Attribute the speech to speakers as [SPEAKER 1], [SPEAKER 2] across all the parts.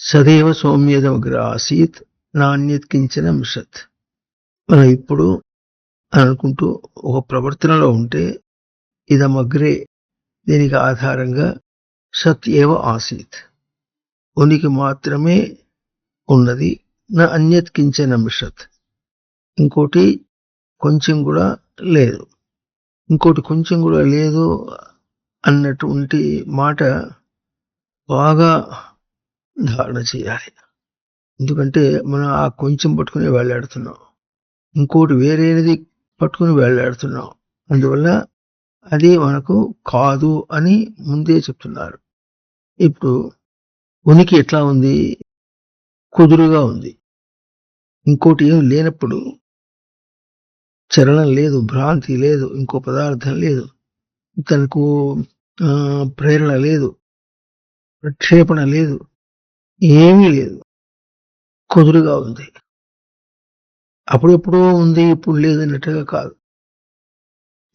[SPEAKER 1] సదైవ సౌమ్యదమగ్ర ఆసీత్ నాణ్యత్ కించిన మిషత్. మనం ఇప్పుడు అనుకుంటూ ఒక ప్రవర్తనలో ఉంటే ఇదమగ్రే దీనికి ఆధారంగా సత్ ఏవ ఆసీత్. ఉనికి మాత్రమే ఉన్నది నా అన్యత్ కించిన మిషత్. ఇంకోటి కొంచెం కూడా లేదు. ఇంకోటి కొంచెం కూడా లేదు అన్నటువంటి మాట బాగా ధారణ చేయాలి. ఎందుకంటే మనం ఆ కొంచెం పట్టుకుని వెళ్ళాడుతున్నాం ఇంకోటి వేరేది పట్టుకుని వెళ్ళాడుతున్నాం అందువల్ల అది మనకు కాదు అని ముందే చెప్తున్నారు. ఇప్పుడు ఉనికి ఎట్లా ఉంది? కుదురుగా ఉంది. ఇంకోటి ఏం లేనప్పుడు చలనం లేదు భ్రాంతి లేదు ఇంకో పదార్థం లేదు తనకు ప్రేరణ లేదు ప్రక్షేపణ లేదు. ఏమీ లేదు. కుదురుగా ఉంది. అప్పుడెప్పుడో ఉంది ఇప్పుడు లేదు అన్నట్టుగా కాదు.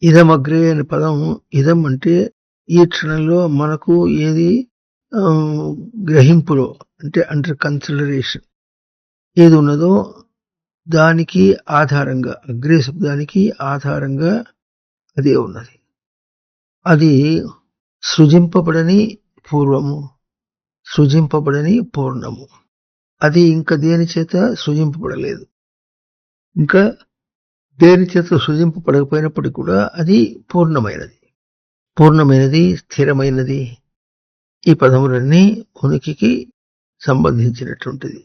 [SPEAKER 1] ఇదం అగ్రే అనే పదం ఇదం అంటే ఈ క్షణంలో మనకు ఏది గ్రహింపులో అంటే అండర్ కన్సిడరేషన్ ఏది ఉన్నదో దానికి ఆధారంగా అగ్రే శబ్దానికి ఆధారంగా అదే ఉన్నది. అది సృజింపబడని పూర్వము. సృజింపబడని పూర్ణము. అది ఇంకా దేని చేత? సృజింపబడలేదు. ఇంకా దేని చేత సృజింపబడకపోయినప్పటికీ కూడా అది పూర్ణమైనది. పూర్ణమైనది స్థిరమైనది. ఈ పదములన్నీ ఉనికికి సంబంధించినటువంటిది.